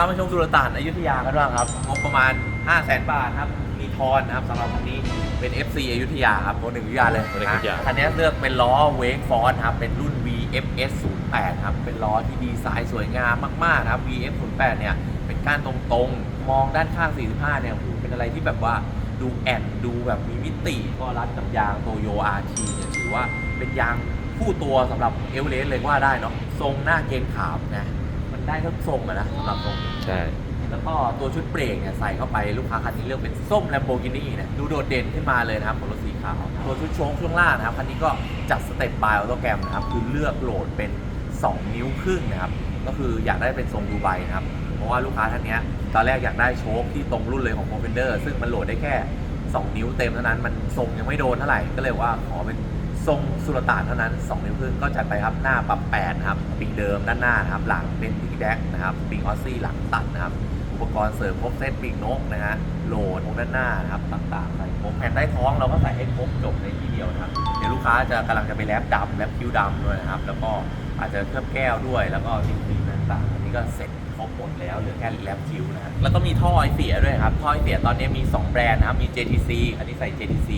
ามาชมสุลต่านอยุธยากันบ้างครับงบประมาณ 5 0 0แสนบาทครับ มีทอนนะครับสำหรับคันนี้เป็น FC อยุธยาครับโนหนึ่งอยุธยาเลยโมหนึ่งอยุธยานะคันนี้เลือกเป็นล้อเวกฟอร์ครับ เป็นรุ่น VFS 08ครับ เป็นล้อที่ดีไซน์สวยงามมากๆครับ VF 08เนี่ย เป็นก้านตรงๆ มองด้านข้าง 45 เนี่ยโอ้โหเป็นอะไรที่แบบว่าดูแอนดูแบบมีมิติก็รัดกับยางโตโย RT เนี่ยถือว่าเป็นยางคู่ตัวสำหรับเอเวอเรสต์เลยก็ว่าได้เนาะทรงหน้าเกงขามนะ มันได้ทั้งทรงอะนะสำหรับทรงใช่ แล้วก็ตัวชุดเบรกเนี่ยใส่เข้าไปลูกค้าคันนี้เลือกเป็นส้ม Lamborghini นะดูโดดเด่นขึ้นมาเลยนะครับของรถสีขาว ตัวชุดโชงช่วงล่างนะครับคันนี้ก็จัดสเต็ปบายออโตแกรมนะครับคือเลือกโหลดเป็น 2 นิ้วครึ่งนะครับก็คืออยากได้เป็นทรงดูไบนะครับเพราะว่าลูกค้าท่านเนี้ยตอนแรกอยากได้โชคที่ตรงรุ่นเลยของ p r o f e n d e r ซึ่งมันโหลดได้แค่ 2 นิ้วเต็มเท่านั้นมันทรงยังไม่โดนเท่าไหร่ก็เลยว่าขอเป็น ทรงสุลต่านเท่านั้น 2 นิ้วครึ่งก็จัดไปครับหน้าปรับ8นะครับปีกเดิมด้านหน้านะครับหลังเป็นพิกแดกนะครับปีกออสซี่หลังตัดนะครับอุปกรณ์เสริมครบเซตปีกนกนะฮะโหลดตรงด้านหน้านะครับต่างๆใส่ครบแผ่นใต้ท้องเราก็ใส่ให้ครบจบในที่เดียวนะครับเดี๋ยวลูกค้าจะกำลังจะไปแลบดำแลบคิ้วดำด้วยนะครับแล้วก็อาจจะเคลือบแก้วด้วยแล้วก็สิ่งๆต่างๆอันนี้ก็เสร็จครบหมดแล้วเหลือแค่แลบคิ้วนะฮะแล้วก็มีท่อไอเสียด้วยครับท่อไอเสียตอนนี้มี 2 แบรนด์นะครับมี JTC อันนี้ใส่ JTC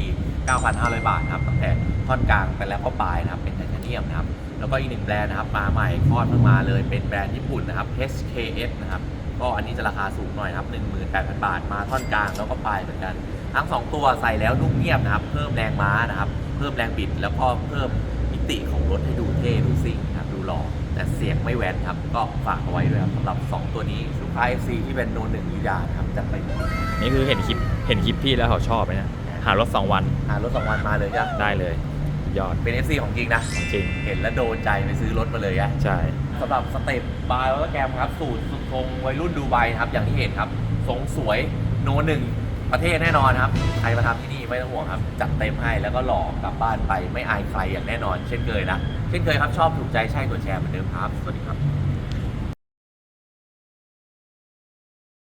9,500 บาทนะครับตั้งแต่ท่อนกลางไปแล้วก็ปลายนะครับเป็นไทเทเนียมนะครับแล้วก็อีกหนึ่งแบรนด์นะครับมาใหม่คลอดเพิ่งมาเลยเป็นแบรนด์ญี่ปุ่นนะครับ HKS นะครับก็อันนี้จะราคาสูงหน่อยครับ 18,000 บาทมาท่อนกลางแล้วก็ปลายเหมือนกัน ทั้ง 2 ตัวใส่แล้วนุ่มเงียบนะครับเพิ่มแรงม้านะครับเพิ่มแรงบิดแล้วก็เพิ่มมิติของรถให้ดูเท่ดูซิ่งครับดูหล่อแต่เสียงไม่แว้นครับ ก็ฝากเอาไว้ด้วยครับสำหรับ 2 ตัวนี้ลูกค้า FC ที่เป็นโนหนึ่งยุธยาครับจะไปนี่คือเห็นคลิปเห็นคลิปพี่แล้วเขาชอบไหมเนี่ย หารถ 2 วันหารถ2วันมาเลยจ้ะได้เลย ยอดเป็น FC ของจริงนะ จริง เห็นแล้วโดนใจไปซื้อรถมาเลยอะใช่ สำหรับสเต็ปบายแล้วแกรมครับ สูตรสุดทรงวัยรุ่นดูไบครับ อย่างที่เห็นครับ ทรงสวยโนหนึ่งประเทศแน่นอนครับ ใครมาทำที่นี่ไม่ต้องห่วงครับ จัดเต็มให้แล้วก็หล่อกลับบ้านไปไม่อายใครอย่างแน่นอน เช่นเคยนะ เช่นเคยครับชอบถูกใจใช่กดแชร์เหมือนเดิมครับ สวัสดีครับ